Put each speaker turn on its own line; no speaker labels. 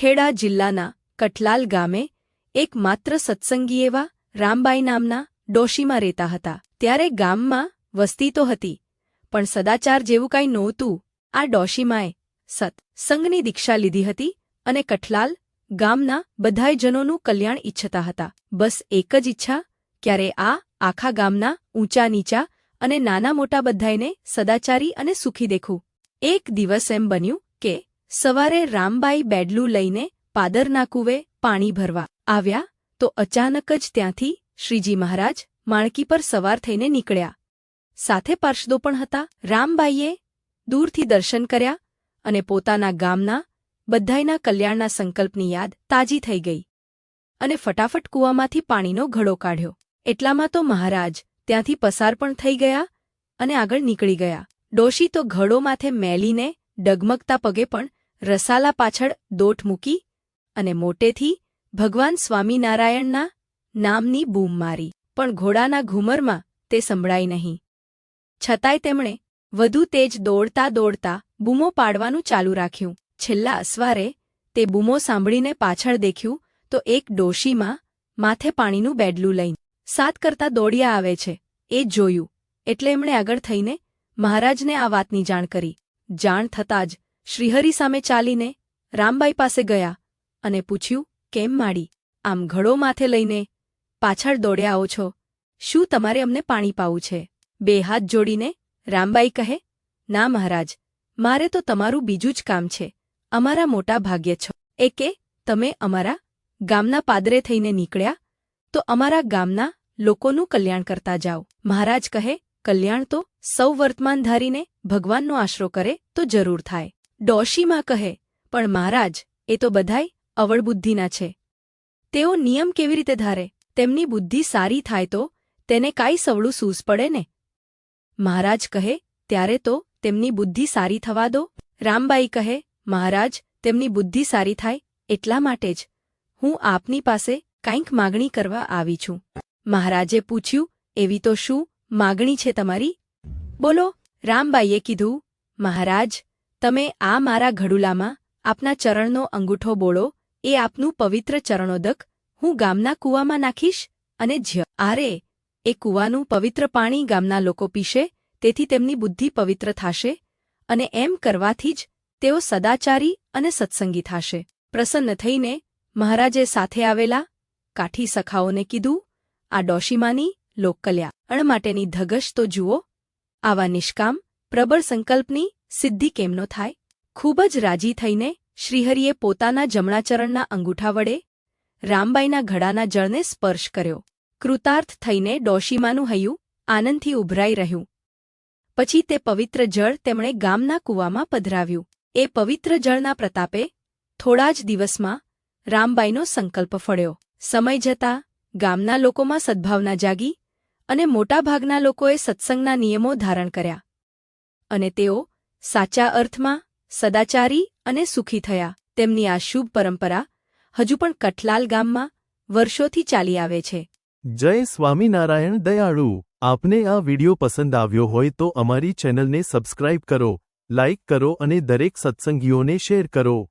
ખેડા જિલ્લાના કઠલાલ ગામે એક માત્ર સત્સંગી એવા રામબાઈ નામના ડોશીમાં રહેતા હતા. ત્યારે ગામમાં વસ્તી તો હતી, પણ સદાચાર જેવું કાંઈ નહોતું. આ ડોશીમાએ સત્સંગની દીક્ષા લીધી હતી અને કઠલાલ ગામના બધાય જનોનું કલ્યાણ ઈચ્છતા હતા. બસ એક જ ઈચ્છા, ક્યારે આ આખા ગામના ઊંચા નીચા અને નાના મોટા બધાયને સદાચારી અને સુખી દેખું. એક દિવસ એમ બન્યું કે સવારે રામબાઈ બેડલું લઈને પાદરના કુવે પાણી ભરવા આવ્યા તો અચાનક જ ત્યાંથી શ્રીજી મહારાજ માણકી પર સવાર થઈને નીકળ્યા. સાથે પાર્ષદો પણ હતા. રામબાઈએ દૂરથી દર્શન કર્યા અને પોતાના ગામના બધાયના કલ્યાણના સંકલ્પની યાદ તાજી થઈ ગઈ અને ફટાફટ કૂવામાંથી પાણીનો ઘડો કાઢ્યો. એટલામાં તો મહારાજ ત્યાંથી પસાર પણ થઈ ગયા અને આગળ નીકળી ગયા. ડોશી તો ઘડો માથે મેલીને ડગમગતા પગે પણ રસાલા પાછળ દોટ મૂકી અને મોટેથી ભગવાન સ્વામિનારાયણના નામની બૂમ મારી. પણ ઘોડાના ઘૂમરમાં તે સંભળાઈ નહીં. છતાંય તેમણે વધુ તેજ દોડતા દોડતા બૂમો પાડવાનું ચાલુ રાખ્યું. છેલ્લા અસવારે તે બૂમો સાંભળીને પાછળ દેખ્યું તો એક ડોશીમાં માથે પાણીનું બેડલું લઈને સાત કરતા દોડ્યા આવે છે. એ જોયું. એટલે એમણે આગળ થઈને મહારાજને આ વાતની જાણ કરી. જાણ થતાં જ શ્રીહરિ સામે ચાલીને રામબાઈ પાસે ગયા અને પૂછ્યું, કેમ માડી? આમ ઘડો માથે લઈને પાછળ દોડ્યા આવો છો. શું તમારે અમને પાણી પાવું છે? બે હાથ જોડીને રામબાઈ કહે, ના મહારાજ, મારે તો તમારું બીજું જ કામ છે. અમારા મોટા ભાગ્ય છો. એ કે તમે અમારા ગામના પાદરે થઈને નીકળ્યા, તો અમારા ગામના લોકોનું કલ્યાણ કરતા જાઓ. મહારાજ કહે, કલ્યાણ તો સૌ વર્તમાન ધારીને ભગવાનનો આશરો કરે તો જરૂર થાય. ડોશીમાં કહે, પણ મહારાજ, એ તો બધાય અવળબુદ્ધિના છે. તેઓ નિયમ કેવી રીતે ધારે? તેમની બુદ્ધિ સારી થાય તો તેને કાંઈ સવળું સૂઝ પડે ને? મહારાજ કહે, ત્યારે તો તેમની બુદ્ધિ સારી થવા દો. રામબાઈ કહે, મહારાજ, તેમની બુદ્ધિ સારી થાય એટલા માટે જ હું આપની પાસે કાંઈક માગણી કરવા આવી છું. મહારાજે પૂછ્યું, એવી તો શું માગણી છે તમારી? બોલો, રામબાઈએ કીધું, મહારાજ તમે આ મારા ઘડુલામાં આપના ચરણનો અંગૂઠો બોળો, એ આપનું પવિત્ર ચરણોદક, હું ગામના કૂવામાં નાખીશ અને જ્ય, આરે, એ કૂવાનું પવિત્ર પાણી ગામના લોકો પીશે, તેથી તેમની બુદ્ધિ પવિત્ર થાશે, અને એમ કરવાથી જ તેઓ સદાચારી અને સત્સંગી થાશે. પ્રસન્ન થઈને મહારાજે સાથે આવેલા કાઠી સખાઓને કીધું, આ ડોશીમાની લોકકલ્યાણ માટેની ધગશ તો જુઓ, આવા નિષ્કામ, પ્રબળ સંકલ્પની સિદ્ધિ કેમનો થાય? ખૂબ જ રાજી થઈને શ્રીહરિએ પોતાના જમણા ચરણના અંગૂઠા વડે રામબાઈના ઘડાના જળને સ્પર્શ કર્યો. કૃતાર્થ થઈને ડોશીમાનું હૈયું આનંદથી ઉભરાઈ રહ્યું. પછી તે પવિત્ર જળ તેમણે ગામના કૂવામાં પધરાવ્યું. એ પવિત્ર જળના પ્રતાપે થોડા જ દિવસમાં રામબાઈનો સંકલ્પ ફળ્યો. સમય જતાં ગામના લોકોમાં સદ્ભાવના જાગી અને મોટાભાગના લોકોએ સત્સંગના નિયમો ધારણ કર્યા. અને તેઓ સાચા અર્થમાં, સદાચારી અને સુખી થયા. તેમની આ શુભ પરંપરા હજુ પણ કઠલાલ ગામમાં વર્ષોથી ચાલી આવે છે.
જય સ્વામિનારાયણ દયાળુ. આપને આ વિડિયો પસંદ આવ્યો હોય તો અમારી ચેનલને સબસ્ક્રાઇબ કરો, લાઇક કરો અને દરેક સત્સંગીઓને શેર કરો.